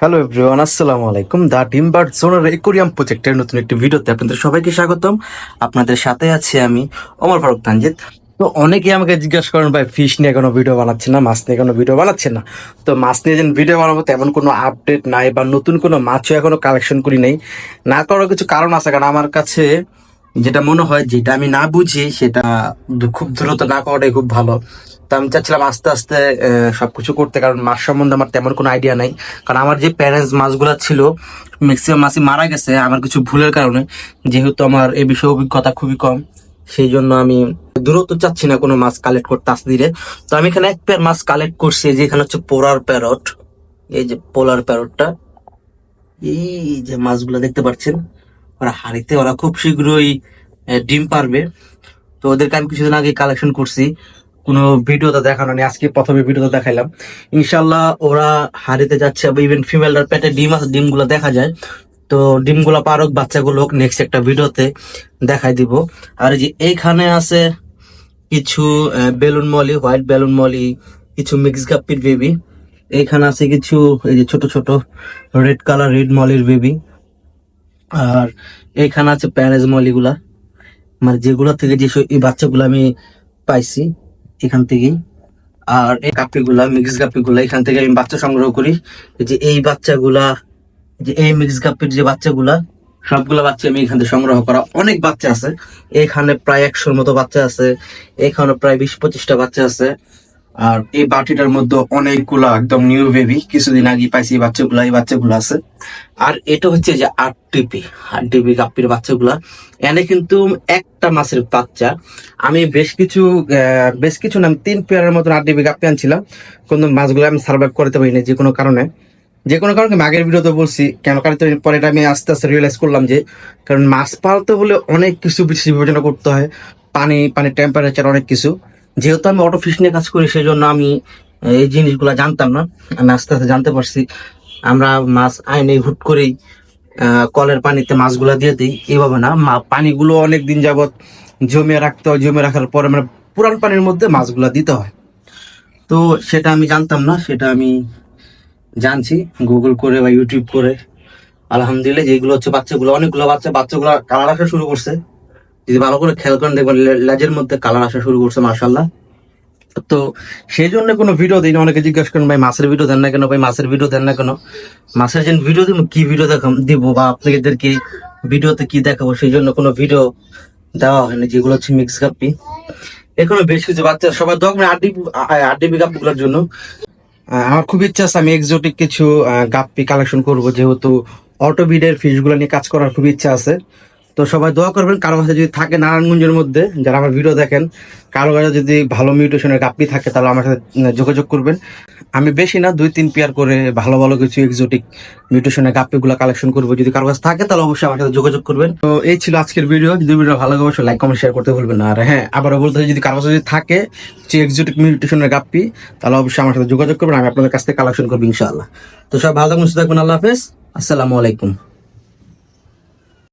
Hello everyone আসসালামু আলাইকুম দা ডিমবার্ড জোনার aquarium প্রজেক্টের নতুন একটি ভিডিওতে আপনাদের সবাইকে স্বাগতম। আপনাদের সাথে আছি আমি অমর ফারুক তানজিদ। তো অনেকেই আমাকে জিজ্ঞাসা করেন, ভাই ফিশ নিয়ে কোনো ভিডিও বানাচ্ছে না? মাছ নিয়ে কোনো ভিডিও বানাচ্ছে না? তো মাছ নিয়ে যেন ভিডিও বানাবো, তেমন কোনো আপডেট নাই বা নতুন কোনো মাছও এখনও কালেকশন করি নাই। না করার কিছু কারণ আছে, কারণ আমার কাছে যেটা মনে হয়, যেটা আমি না বুঝি, সেটা খুব দ্রুত না করাটাই খুব ভালো। তো আমি চাচ্ছিলাম আস্তে আস্তে সবকিছু করতে, কারণ মাছ সম্বন্ধে আমার তেমন কোনো আইডিয়া নাই। কারণ আমার যে প্যারেন্টস মাছগুলো ছিল ম্যাক্সিমাম মাছই মারা গেছে, আমার কিছু ভুলের কারণে, যেহেতু আমার এই বিষয়ে অভিজ্ঞতা খুবই কম, সেই জন্য আমি দূরত্ব চাচ্ছি না কোনো মাছ কালেক্ট করতে আস্তে ধীরে। তো আমি এখানে এক পেয়ার মাছ কালেক্ট করছি যে এখানে হচ্ছে পোলার প্যারট এই যে পোলার প্যারটটা এই যে মাছগুলো দেখতে পাচ্ছেন, ওরা হাড়িতে, ওরা খুব শীঘ্রই ডিম পারবে। তো ওদেরকে আমি কিছুদিন আগে কালেকশন করছি। কোনো ভিডিওতে দেখানো নেই। আজকে প্রথমে ভিডিওতে দেখাইলাম। ইনশাল্লাহ ওরা হাড়িতে যাচ্ছে ইভেন ফিমেলটার পেটে ডিম আছে, ডিমগুলো দেখা যায়। তো ডিমগুলো পারক, বাচ্চাগুলো হোক নেক্সট একটা ভিডিওতে দেখাই দিব। আর যে এইখানে আছে কিছু balloon molly, white balloon molly, কিছু মিক্স গাপ্পির বেবি এইখানে আছে কিছু, এই যে ছোট ছোট রেড কালার রেড মলির বেবি আর এইখানে আছে প্যারেজ মলিগুলা। মানে যেগুলো থেকে যে বাচ্চাগুলো আমি পাইছি। এখান থেকেই। আর এই গাপ্পিগুলা মিক্স গাপ্পিগুলা এখান থেকে আমি বাচ্চা সংগ্রহ করি। যে এই বাচ্চাগুলা যে এই মিক্স গাপ্পির যে বাচ্চাগুলা, সবগুলা বাচ্চা আমি এখান থেকে সংগ্রহ করা অনেক বাচ্চা আছে। এখানে প্রায় একশোর মতো বাচ্চা আছে, এখানে প্রায় বিশ পঁচিশটা বাচ্চা আছে। আর এই বাটিটার মধ্যে অনেকগুলা একদম নিউ বেবি কিছুদিন আগে পাইছি এই বাচ্চাগুলা, এই বাচ্চাগুলো আছে। আর এটা হচ্ছে যে আট টিপি আট টিপি গাপ্পির বাচ্চাগুলা। এনে কিন্তু একটা মাছের বাচ্চা। আমি বেশ কিছু বেশ কিছু নাম তিন পেয়ারের মতন আট টিপি গাপ্পি আনছিলাম। কিন্তু মাছগুলো আমি সার্ভাইভ করতে পারিনি যে কোনো কারণে। যে কোনো কারণে আগের ভিডিওতে বলছি, কেন কারণ পরে আমি আস্তে আস্তে রিয়েলাইজ করলাম যে, কারণ মাছ পালতে হলে অনেক কিছু বেশি বিবেচনা করতে হয়। পানি, পানির টেম্পারেচার অনেক কিছু। যেহেতু আমি অটো ফিশ নিয়ে কাজ করি সেই জন্য আমি এই জিনিসগুলো জানতাম না। আমি আস্তে আস্তে জানতে পারছি। আমরা মাছ আইনে হুট করেই কলের পানিতে মাছগুলা দিয়ে দিই। এভাবে না পানিগুলো অনেক দিন যাবত জমিয়ে রাখতে হয়। জমিয়ে রাখার পরে মানে পুরান পানির মধ্যে মাছগুলা দিতে হয়। তো সেটা আমি জানতাম না, সেটা আমি জানছি গুগল করে বা ইউটিউব করে। আলহামদুলিল্লাহ, যেগুলো হচ্ছে বাচ্চাগুলো, অনেকগুলো বাচ্চা বাচ্চাগুলো কালার আসা শুরু করছে। যদি ভালো করে খেয়াল করেন, দেখবেন লেজের মধ্যে কালার আসা শুরু করছে মার্শাল্লাহ তো সেই জন্য কোনো ভিডিও দিই না অনেকে জিজ্ঞাসা করেন, ভাই, মাছের ভিডিও দেন না কেন? ভাই, মাছের ভিডিও দেন না কেন? মাছের যে ভিডিও দিব, কি ভিডিও দেখাম, দিব বা আপনাদেরকে ভিডিওতে কি দেখাবো, সেই জন্য কোনো ভিডিও দেওয়া হয়নি, যেগুলো হচ্ছে মিক্স কাপি এখনও বেশ কিছু বাচ্চা সবাই দোয়া করে আড্ডি আড্ডি কাপগুলোর জন্য। আমার খুব ইচ্ছা আছে, আমি এক্সোটিক কিছু গাপ্পি কালেকশন করব, যেহেতু অটোবিডের ফিশগুলো নিয়ে কাজ করার খুব ইচ্ছা আছে। তো সবাই দোয়া করবেন, কারও কাছে যদি থাকে নারায়ণগঞ্জের মধ্যে, যারা আমার ভিডিও দেখেন, কারও কাছে যদি ভালো মিউটেশনের গাপ্পি থাকে, তাহলে আমার সাথে যোগাযোগ করবেন। আমি বেশি না, দুই, তিন পেয়ার করে ভালো ভালো কিছু এক্সোটিক মিউটেশনের গাপ্পিগুলো কালেকশন করব। যদি কারও কাছে থাকে, তাহলে অবশ্যই আমার সাথে যোগাযোগ করবেন। তো এই ছিল আজকের ভিডিও যদি ভিডিও ভালো লাগে, অবশ্যই লাইক কমেন্ট শেয়ার করতে ভুলবেন না। আর হ্যাঁ আবারও বলতে যদি কারও কাছে যদি থাকে যে এক্সোটিক মিউটেশনের গাপ্পি তাহলে অবশ্যই আমার সাথে যোগাযোগ করবেন, আমি আপনাদের কাছ থেকে কালেকশন করব ইনশাআল্লাহ। তো সব ভালো থাকবেন, সুস্থ থাকবেন, আল্লাহ হাফেজ। আসসালামু আলাইকুম।